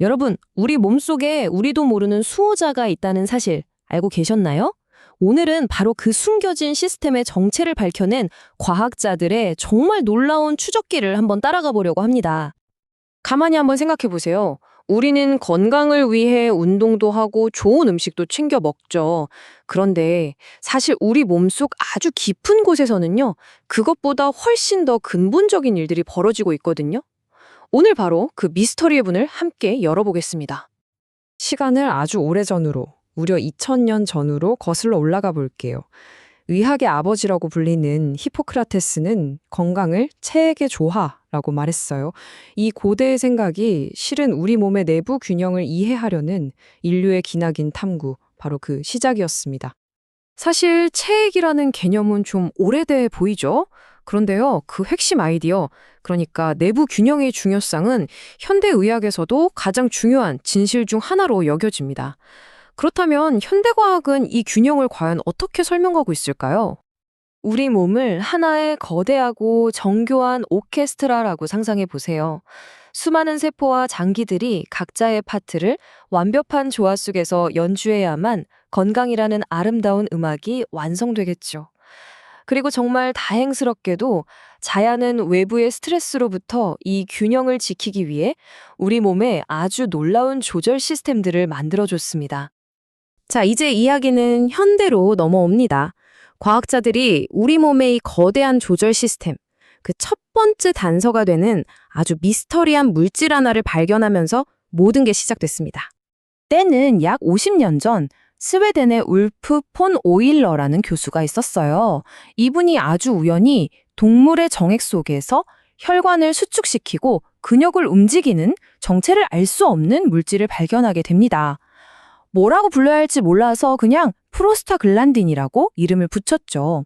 여러분, 우리 몸속에 우리도 모르는 수호자가 있다는 사실 알고 계셨나요? 오늘은 바로 그 숨겨진 시스템의 정체를 밝혀낸 과학자들의 정말 놀라운 추적기를 한번 따라가 보려고 합니다. 가만히 한번 생각해 보세요. 우리는 건강을 위해 운동도 하고 좋은 음식도 챙겨 먹죠. 그런데 사실 우리 몸속 아주 깊은 곳에서는요, 그것보다 훨씬 더 근본적인 일들이 벌어지고 있거든요. 오늘 바로 그 미스터리의 문을 함께 열어보겠습니다. 시간을 아주 오래전으로, 무려 2000년 전으로 거슬러 올라가 볼게요. 의학의 아버지라고 불리는 히포크라테스는 건강을 체액의 조화라고 말했어요. 이 고대의 생각이 실은 우리 몸의 내부 균형을 이해하려는 인류의 기나긴 탐구, 바로 그 시작이었습니다. 사실 체액이라는 개념은 좀 오래돼 보이죠? 그런데요, 그 핵심 아이디어, 그러니까 내부 균형의 중요성은 현대 의학에서도 가장 중요한 진실 중 하나로 여겨집니다. 그렇다면 현대과학은 이 균형을 과연 어떻게 설명하고 있을까요? 우리 몸을 하나의 거대하고 정교한 오케스트라라고 상상해 보세요. 수많은 세포와 장기들이 각자의 파트를 완벽한 조화 속에서 연주해야만 건강이라는 아름다운 음악이 완성되겠죠. 그리고 정말 다행스럽게도 자야는 외부의 스트레스로부터 이 균형을 지키기 위해 우리 몸에 아주 놀라운 조절 시스템들을 만들어줬습니다. 자, 이제 이야기는 현대로 넘어옵니다. 과학자들이 우리 몸의 이 거대한 조절 시스템, 그 첫 번째 단서가 되는 아주 미스터리한 물질 하나를 발견하면서 모든 게 시작됐습니다. 때는 약 50년 전 스웨덴의 울프 폰 오일러라는 교수가 있었어요. 이분이 아주 우연히 동물의 정액 속에서 혈관을 수축시키고 근육을 움직이는 정체를 알 수 없는 물질을 발견하게 됩니다. 뭐라고 불러야 할지 몰라서 그냥 프로스타글란딘이라고 이름을 붙였죠.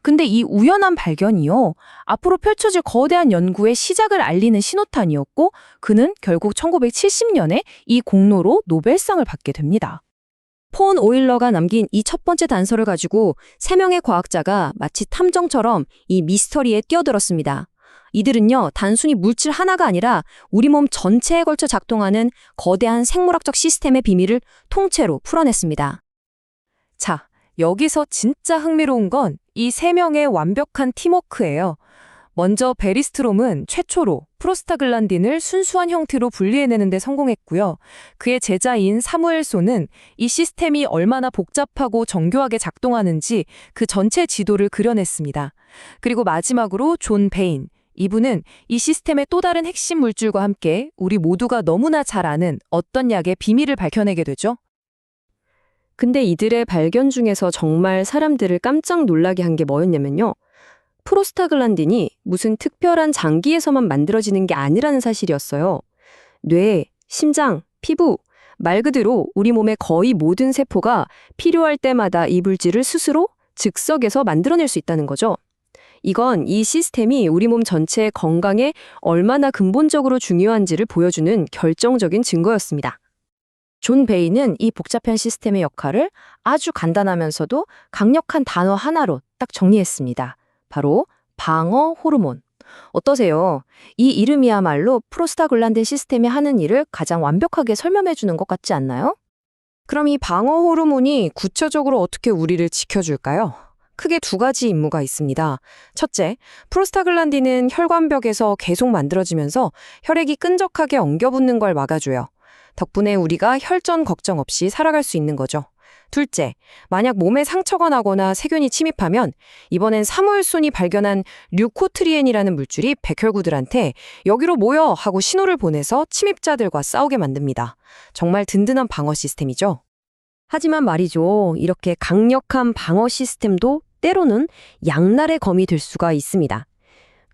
근데 이 우연한 발견이요. 앞으로 펼쳐질 거대한 연구의 시작을 알리는 신호탄이었고 그는 결국 1970년에 이 공로로 노벨상을 받게 됩니다. 폰 오일러가 남긴 이 첫 번째 단서를 가지고 세 명의 과학자가 마치 탐정처럼 이 미스터리에 뛰어들었습니다. 이들은요, 단순히 물질 하나가 아니라 우리 몸 전체에 걸쳐 작동하는 거대한 생물학적 시스템의 비밀을 통째로 풀어냈습니다. 자, 여기서 진짜 흥미로운 건 이 세 명의 완벽한 팀워크예요. 먼저 베리스트롬은 최초로 프로스타글란딘을 순수한 형태로 분리해내는 데 성공했고요. 그의 제자인 사무엘소는 이 시스템이 얼마나 복잡하고 정교하게 작동하는지 그 전체 지도를 그려냈습니다. 그리고 마지막으로 존 베인. 이분은 이 시스템의 또 다른 핵심 물질과 함께 우리 모두가 너무나 잘 아는 어떤 약의 비밀을 밝혀내게 되죠. 근데 이들의 발견 중에서 정말 사람들을 깜짝 놀라게 한 게 뭐였냐면요. 프로스타글란딘이 무슨 특별한 장기에서만 만들어지는 게 아니라는 사실이었어요. 뇌, 심장, 피부, 말 그대로 우리 몸의 거의 모든 세포가 필요할 때마다 이 물질을 스스로 즉석에서 만들어낼 수 있다는 거죠. 이건 이 시스템이 우리 몸 전체의 건강에 얼마나 근본적으로 중요한지를 보여주는 결정적인 증거였습니다. 존 베이는 이 복잡한 시스템의 역할을 아주 간단하면서도 강력한 단어 하나로 딱 정리했습니다. 바로 방어 호르몬. 어떠세요? 이 이름이야말로 프로스타글란딘 시스템이 하는 일을 가장 완벽하게 설명해 주는 것 같지 않나요? 그럼 이 방어 호르몬이 구체적으로 어떻게 우리를 지켜줄까요? 크게 두 가지 임무가 있습니다. 첫째, 프로스타글란딘은 혈관벽에서 계속 만들어지면서 혈액이 끈적하게 엉겨붙는 걸 막아줘요. 덕분에 우리가 혈전 걱정 없이 살아갈 수 있는 거죠. 둘째, 만약 몸에 상처가 나거나 세균이 침입하면 이번엔 사무엘손이 발견한 류코트리엔이라는 물질이 백혈구들한테 여기로 모여 하고 신호를 보내서 침입자들과 싸우게 만듭니다. 정말 든든한 방어 시스템이죠. 하지만 말이죠. 이렇게 강력한 방어 시스템도 때로는 양날의 검이 될 수가 있습니다.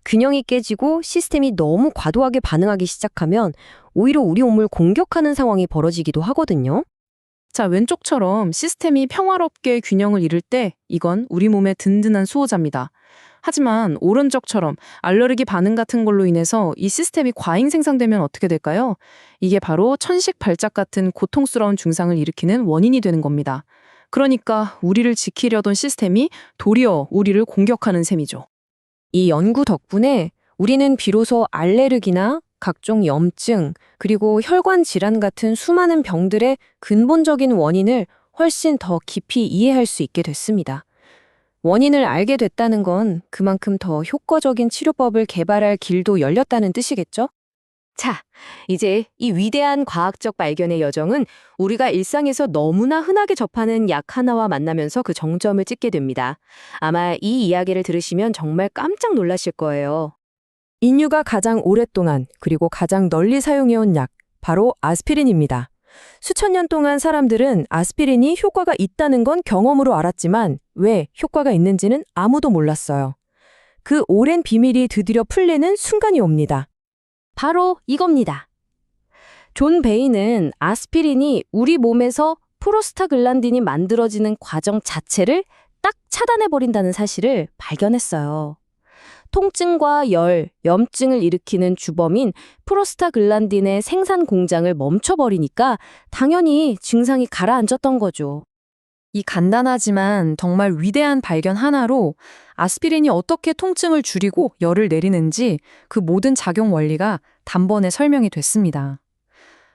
균형이 깨지고 시스템이 너무 과도하게 반응하기 시작하면 오히려 우리 몸을 공격하는 상황이 벌어지기도 하거든요. 자, 왼쪽처럼 시스템이 평화롭게 균형을 이룰 때 이건 우리 몸의 든든한 수호자입니다. 하지만 오른쪽처럼 알레르기 반응 같은 걸로 인해서 이 시스템이 과잉 생산되면 어떻게 될까요? 이게 바로 천식 발작 같은 고통스러운 증상을 일으키는 원인이 되는 겁니다. 그러니까 우리를 지키려던 시스템이 도리어 우리를 공격하는 셈이죠. 이 연구 덕분에 우리는 비로소 알레르기나 각종 염증, 그리고 혈관 질환 같은 수많은 병들의 근본적인 원인을 훨씬 더 깊이 이해할 수 있게 됐습니다. 원인을 알게 됐다는 건 그만큼 더 효과적인 치료법을 개발할 길도 열렸다는 뜻이겠죠? 자, 이제 이 위대한 과학적 발견의 여정은 우리가 일상에서 너무나 흔하게 접하는 약 하나와 만나면서 그 정점을 찍게 됩니다. 아마 이 이야기를 들으시면 정말 깜짝 놀라실 거예요. 인류가 가장 오랫동안 그리고 가장 널리 사용해온 약, 바로 아스피린입니다. 수천 년 동안 사람들은 아스피린이 효과가 있다는 건 경험으로 알았지만 왜 효과가 있는지는 아무도 몰랐어요. 그 오랜 비밀이 드디어 풀리는 순간이 옵니다. 바로 이겁니다. 존 베이는 아스피린이 우리 몸에서 프로스타글란딘이 만들어지는 과정 자체를 딱 차단해버린다는 사실을 발견했어요. 통증과 열, 염증을 일으키는 주범인 프로스타글란딘의 생산 공장을 멈춰버리니까 당연히 증상이 가라앉았던 거죠. 이 간단하지만 정말 위대한 발견 하나로 아스피린이 어떻게 통증을 줄이고 열을 내리는지 그 모든 작용 원리가 단번에 설명이 됐습니다.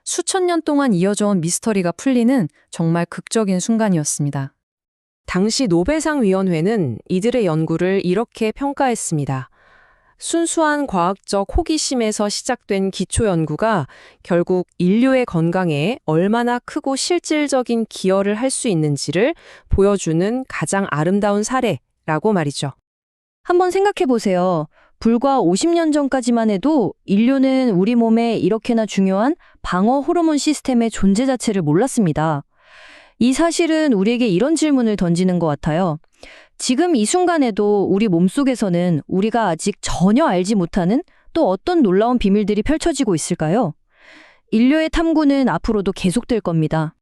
수천 년 동안 이어져온 미스터리가 풀리는 정말 극적인 순간이었습니다. 당시 노벨상 위원회는 이들의 연구를 이렇게 평가했습니다. 순수한 과학적 호기심에서 시작된 기초 연구가 결국 인류의 건강에 얼마나 크고 실질적인 기여를 할 수 있는지를 보여주는 가장 아름다운 사례라고 말이죠. 한번 생각해 보세요. 불과 50년 전까지만 해도 인류는 우리 몸에 이렇게나 중요한 방어 호르몬 시스템의 존재 자체를 몰랐습니다. 이 사실은 우리에게 이런 질문을 던지는 것 같아요. 지금 이 순간에도 우리 몸속에서는 우리가 아직 전혀 알지 못하는 또 어떤 놀라운 비밀들이 펼쳐지고 있을까요? 인류의 탐구는 앞으로도 계속될 겁니다.